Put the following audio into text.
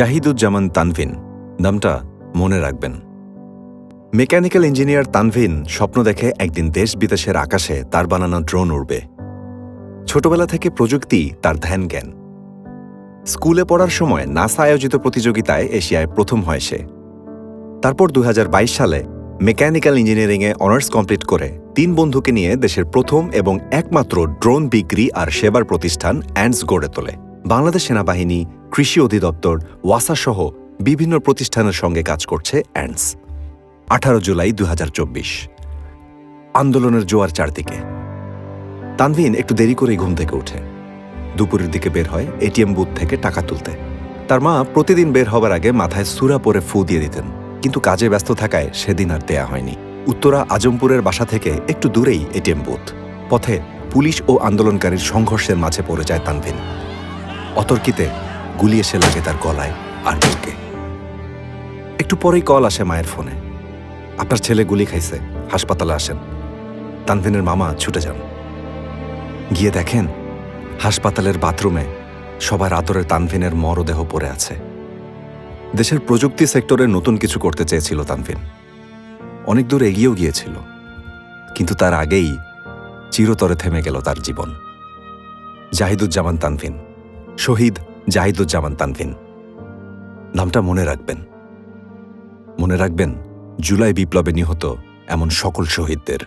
জাহিদুজ্জামান তানভিন। নামটা মনে রাখবেন। মেকানিক্যাল ইঞ্জিনিয়ার তানভিন স্বপ্ন দেখে একদিন দেশ বিদেশের আকাশে তার বানানো ড্রোন উড়বে। ছোটবেলা থেকে প্রযুক্তি তার ধ্যান জ্ঞান। স্কুলে পড়ার সময় নাসা আয়োজিত প্রতিযোগিতায় এশিয়ায় প্রথম হয় সে। তারপর দু হাজার বাইশ সালে মেকানিক্যাল ইঞ্জিনিয়ারিংয়ে অনার্স কমপ্লিট করে তিন বন্ধুকে নিয়ে দেশের প্রথম এবং একমাত্র ড্রোন বিক্রি আর সেবার প্রতিষ্ঠান অ্যান্ডস গড়ে তোলে। বাংলাদেশ সেনাবাহিনী, কৃষি অধিদপ্তর, ওয়াসা সহ বিভিন্ন প্রতিষ্ঠানের সঙ্গে কাজ করছে অ্যান্ডস আঠারো জুলাই দু হাজার চব্বিশ। আন্দোলনের জোয়ার চারদিকে। তানভিন একটু দেরি করেই ঘুম থেকে ওঠে। দুপুরের দিকে বের হয় এটিএম বুথ থেকে টাকা তুলতে। তার মা প্রতিদিন বের হবার আগে মাথায় সুরা পরে ফু দিয়ে দিতেন, কিন্তু কাজে ব্যস্ত থাকায় সেদিন আর দেয়া হয়নি। উত্তরা আজমপুরের বাসা থেকে একটু দূরেই এটিএম বুথ। পথে পুলিশ ও আন্দোলনকারীর সংঘর্ষের মাঝে পড়ে যায় তানভিন। অতর্কিতে গুলি এসে লাগে তার গলায় আর বুকে। একটু পরেই কল আসে মায়ের ফোনে। আপনার ছেলে গুলি খাইছে, হাসপাতালে আসেন। তানভিনের মামা ছুটে যান। গিয়ে দেখেন, হাসপাতালের বাথরুমে সবার আদরের তানভিনের মরদেহ পড়ে আছে। দেশের প্রযুক্তি সেক্টরে নতুন কিছু করতে চেয়েছিল তানভিন। অনেক দূর এগিয়েও গিয়েছিল, কিন্তু তার আগেই চিরতরে থেমে গেল তার জীবন। জাহিদুজ্জামান তানভিন। শহীদ জাহিদুজ্জামান তানভিন। নামটা মনে রাখবেন। মনে রাখবেন জুলাই বিপ্লবে নিহত এমন সকল শহীদদের।